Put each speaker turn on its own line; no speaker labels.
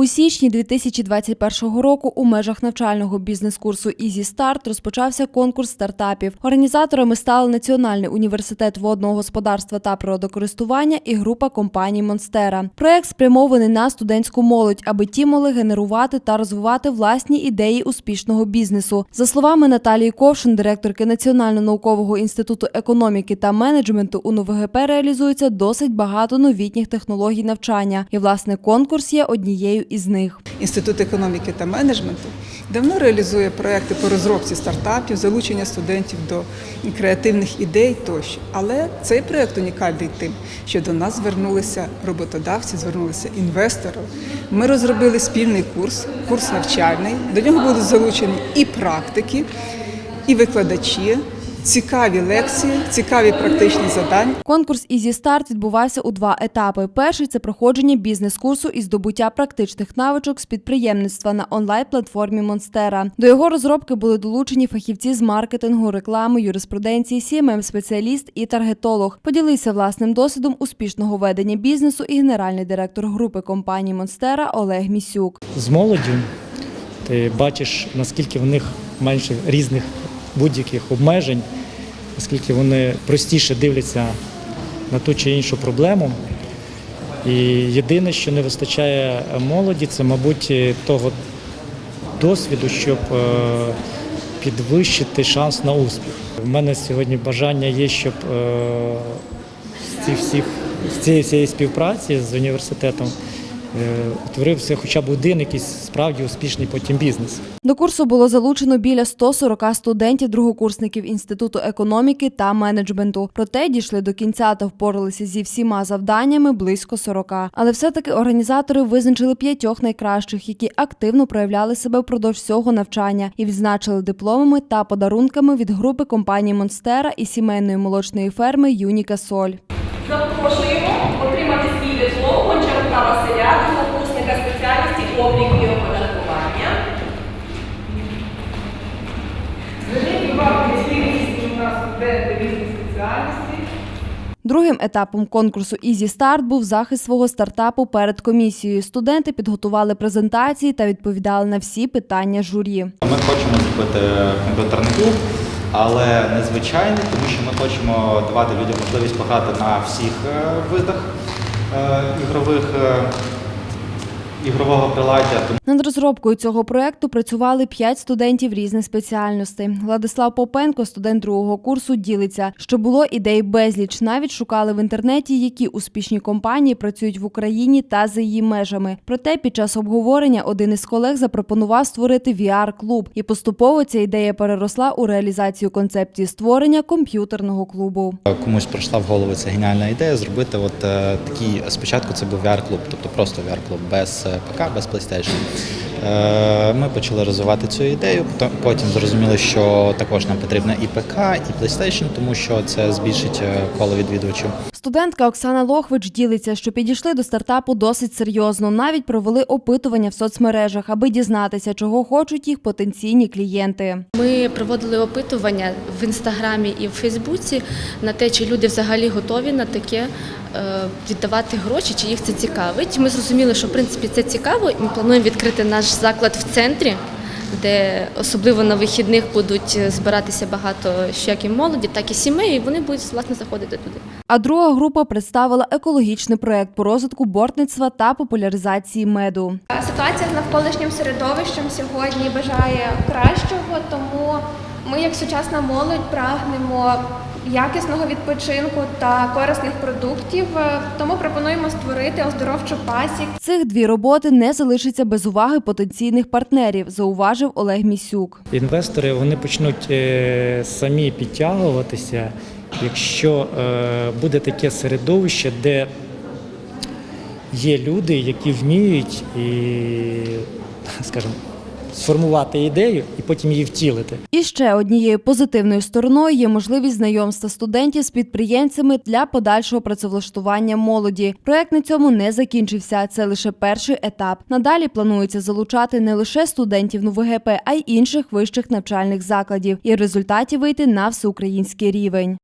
У січні 2021 року у межах навчального бізнес-курсу «Easy Start» розпочався конкурс стартапів. Організаторами стали Національний університет водного господарства та природокористування і група компаній Монстера. Проект спрямований на студентську молодь, аби ті могли генерувати та розвивати власні ідеї успішного бізнесу. За словами Наталії Ковшин, директорки Національного наукового інституту економіки та менеджменту у НУВГП реалізується досить багато новітніх технологій навчання, і власне конкурс є однією із них.
Інститут економіки та менеджменту давно реалізує проекти по розробці стартапів, залучення студентів до креативних ідей тощо. Але цей проект унікальний тим, що до нас звернулися роботодавці, звернулися інвестори. Ми розробили спільний курс, курс навчальний. До нього будуть залучені і практики, і викладачі. Цікаві лекції, цікаві практичні завдання.
Конкурс «Easy Start» відбувався у два етапи. Перший це проходження бізнес-курсу і здобуття практичних навичок з підприємництва на онлайн-платформі Монстера. До його розробки були долучені фахівці з маркетингу, реклами, юриспруденції, cmm спеціаліст і таргетолог. Поділився власним досвідом успішного ведення бізнесу і генеральний директор групи компанії Монстера Олег Місюк.
з молоддю, ти бачиш, наскільки в них менше різних будь-яких обмежень, наскільки вони простіше дивляться на ту чи іншу проблему. І єдине, що не вистачає молоді, це, мабуть, того досвіду, щоб е, підвищити шанс на успіх. У мене сьогодні бажання є, щоб е, з цієї співпраці з університетом е, утворився хоча б один якийсь справді успішний потім бізнес.
До курсу було залучено біля 140 студентів другокурсників Інституту економіки та менеджменту. Проте дійшли до кінця та впоралися зі всіма завданнями близько 40. Але все-таки організатори визначили п'ятьох найкращих, які активно проявляли себе впродовж всього навчання і відзначили дипломами та подарунками від групи компаній Монстера і сімейної молочної ферми Юніка Соль.
Облік і оподаткування.
Зверніть увагу, які різні у нас студенти різних спеціальностей.
Другим етапом конкурсу «Easy Start» був захист свого стартапу перед комісією. Студенти підготували презентації та відповідали на всі питання журі.
Ми хочемо зробити комп'ютерний клуб, але незвичайний, тому що ми хочемо давати людям можливість пограти на всіх е, видах е, ігрових е, ігрового приладдя.
Над розробкою цього проекту працювали п'ять студентів різних спеціальностей. Владислав Попенко, студент другого курсу, ділиться, що було ідей безліч. Навіть шукали в інтернеті, які успішні компанії працюють в Україні та за її межами. Проте під час обговорення один із колег запропонував створити VR-клуб, і поступово ця ідея переросла у реалізацію концепції створення комп'ютерного клубу.
комусь прийшла в голову ця геніальна ідея зробити от е, такий спочатку це був VR-клуб, тобто просто VR-клуб без е, ПК, без PlayStation. Е, Ми почали розвивати цю ідею. Потім зрозуміли, що також нам потрібна і ПК, і PlayStation, тому що це збільшить е, коло відвідувачів.
Студентка Оксана Лохвич ділиться, що підійшли до стартапу досить серйозно. Навіть провели опитування в соцмережах, аби дізнатися, чого хочуть їх потенційні клієнти.
Ми проводили опитування в інстаграмі і в Фейсбуці на те, чи люди взагалі готові на таке е, віддавати гроші, чи їх це цікавить. Ми зрозуміли, що в принципі це цікаво, і ми плануємо відкрити наш заклад в центрі. Де особливо на вихідних будуть збиратися багато що як і молоді, так і сімей, і вони будуть власне заходити туди.
А друга група представила екологічний проект по розвитку бортництва та популяризації меду.
Ситуація з навколишнім середовищем сьогодні бажає кращого, тому ми, як сучасна молодь, прагнемо якісного відпочинку та корисних продуктів. Тому пропонуємо створити оздоровчу пасік
Цих дві роботи не залишаться без уваги потенційних партнерів, зауважив Олег Місюк.
Інвестори вони почнуть е, самі підтягуватися, якщо е, буде таке середовище, де є люди, які вміють і, скажімо, сформувати ідею і потім її втілити.
І ще однією позитивною стороною є можливість знайомства студентів з підприємцями для подальшого працевлаштування молоді. Проект на цьому не закінчився. Це лише перший етап. Надалі планується залучати не лише студентів НУВГП, а й інших вищих навчальних закладів і в результаті вийти на всеукраїнський рівень.